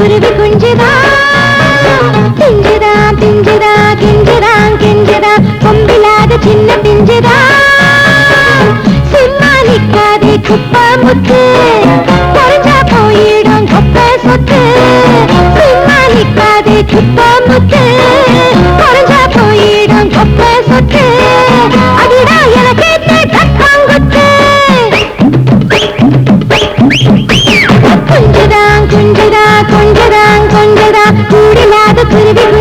குருவி குஞ்சுதா பிஞ்சுதா பிஞ்சுதா கெஞ்சுதா கெஞ்சுதா கொம்பில்லாத சின்ன பிஞ்சுதா சமாளிக்காதே குப்பா முத்து குறைஞ்சா போயிடும் கப்ப சொத்து சமாளிக்காதே குப்பா முத்து கூடிலாத குருவி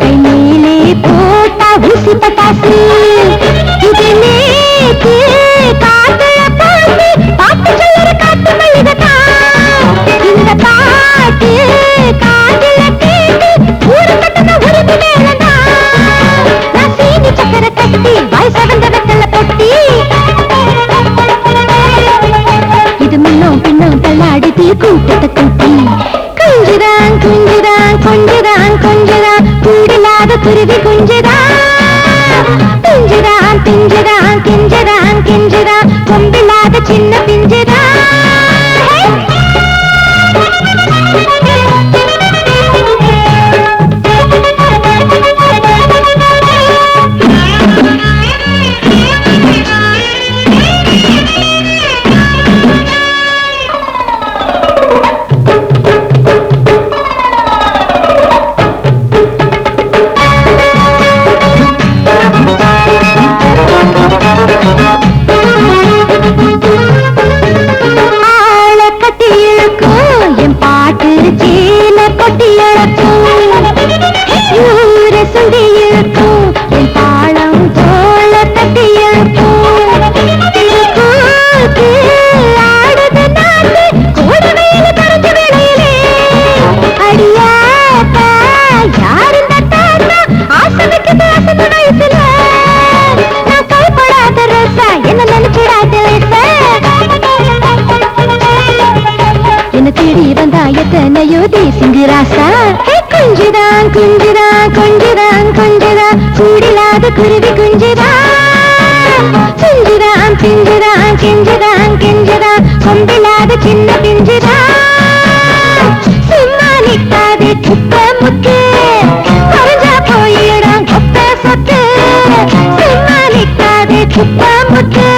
கண்ணிலே கை போட்டா ஊசி பட்டாசு. இது நேத்து காத்துல பாட்டு பாட்டு சொல்லுற காட்டு மல்லிகத்தான் இந்த பாட்டு காதுல கேட்டு ஊரு நான் சீனி கட்டி வெத்தல பொட்டி. இது முன்னும் பின்னும் குருவி குஞ்சுதான் பிஞ்சுதான் பிஞ்சுதான் கிஞ்சுதான் கிஞ்சுதான் கொம்பில்லாத சின்ன பிஞ்சுதான் எத்தனையோ தேசிங்கு ராசா ஹே குஞ்சுதான் குஞ்சுதான் கொஞ்சுதான் கொஞ்சுதான் கூடிலாத குருவி குஞ்சுதான் குஞ்சுதான் பிஞ்சுதான் கெஞ்சுதான் கெஞ்சுதான் கொம்பிலாத சின்ன பிஞ்சுதான் சும்மா நிக்காது குப்ப முக்கு குறைஞ்சா போயிடும் குப்ப சொத்து. சும்மா நிக்காது குப்ப முக்கு